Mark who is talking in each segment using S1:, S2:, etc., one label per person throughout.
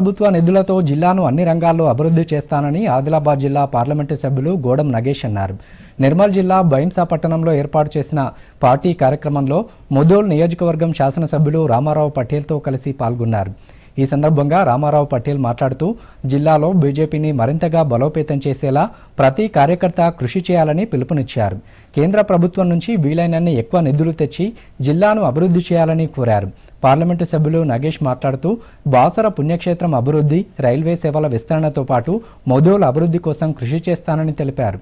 S1: ప్రభుత్వ నిధులతో జిల్లాను అన్ని రంగాల్లో అభివృద్ధి చేస్తానని ఆదిలాబాద్ జిల్లా పార్లమెంటు సభ్యులు గోడం నగేష్ అన్నారు. నిర్మల్ జిల్లా బైంసా పట్టణంలో ఏర్పాటు చేసిన పార్టీ కార్యక్రమంలో ముదోల్ నియోజకవర్గం శాసనసభ్యులు రామారావు పటేల్తో కలిసి పాల్గొన్నారు. ఈ సందర్భంగా రామారావు పటేల్ మాట్లాడుతూ జిల్లాలో బీజేపీని మరింతగా బలోపేతం చేసేలా ప్రతి కార్యకర్త కృషి చేయాలని పిలుపునిచ్చారు. కేంద్ర ప్రభుత్వం నుంచి వీలైనన్ని ఎక్కువ నిధులు తెచ్చి జిల్లాను అభివృద్ధి చేయాలని కోరారు. పార్లమెంటు సభ్యులు నగేష్ మాట్లాడుతూ బాసర పుణ్యక్షేత్రం అభివృద్ధి రైల్వే సేవల విస్తరణతో పాటు మొదోల అభివృద్ధి కోసం కృషి చేస్తానని తెలిపారు.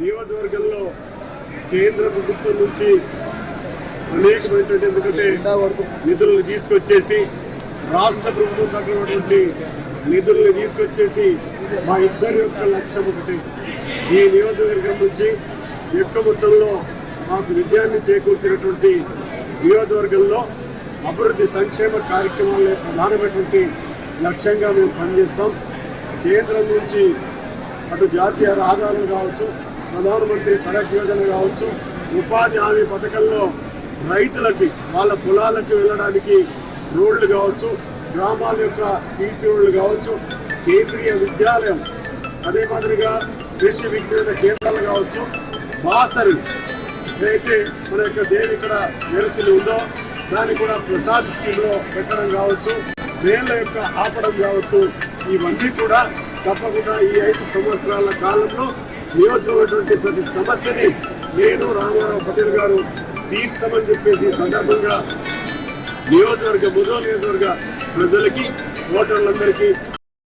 S2: నియోజకవర్గంలో కేంద్ర ప్రభుత్వం నుంచి అనేకమైనటువంటి ఎందుకంటే నిధులను తీసుకొచ్చేసి రాష్ట్ర ప్రభుత్వం తగ్గినటువంటి నిధుల్ని తీసుకొచ్చేసి మా ఇద్దరి యొక్క లక్ష్యం ఒకటి. ఈ నియోజకవర్గం నుంచి ఎక్కువ మొత్తంలో మాకు విజయాన్ని చేకూర్చినటువంటి నియోజకవర్గంలో అభివృద్ధి సంక్షేమ కార్యక్రమాలే ప్రధానమైనటువంటి లక్ష్యంగా మేము పనిచేస్తాం. కేంద్రం నుంచి అటు జాతీయ రహదారులు కావచ్చు ప్రధానమంత్రి సడక్ యోజన కావచ్చు ఉపాధి హామీ పథకంలో రైతులకి వాళ్ళ పొలాలకు వెళ్ళడానికి రోడ్లు కావచ్చు గ్రామాల యొక్క సీసీ రోడ్లు కావచ్చు కేంద్రీయ విద్యాలయం అదే మాదిరిగా కృషి విజ్ఞాన కేంద్రాలు కావచ్చు బాసరి ఏదైతే మన యొక్క దేవి ఇక్కడ వెలసిలు ఉందో దాన్ని కూడా ప్రసాద్ స్కీమ్లో పెట్టడం కావచ్చు రేళ్ళ యొక్క ఆపడం కావచ్చు ఇవన్నీ కూడా తప్పకుండా ఈ ఐదు సంవత్సరాల కాలంలో నియోజకమైనటువంటి ప్రతి సమస్యని నేను రామారావు పటేల్ గారు తీర్స్తామని చెప్పేసి సందర్భంగా నియోజకవర్గ ముదో నియోజకవర్గ ప్రజలకి ఓటర్లందరికీ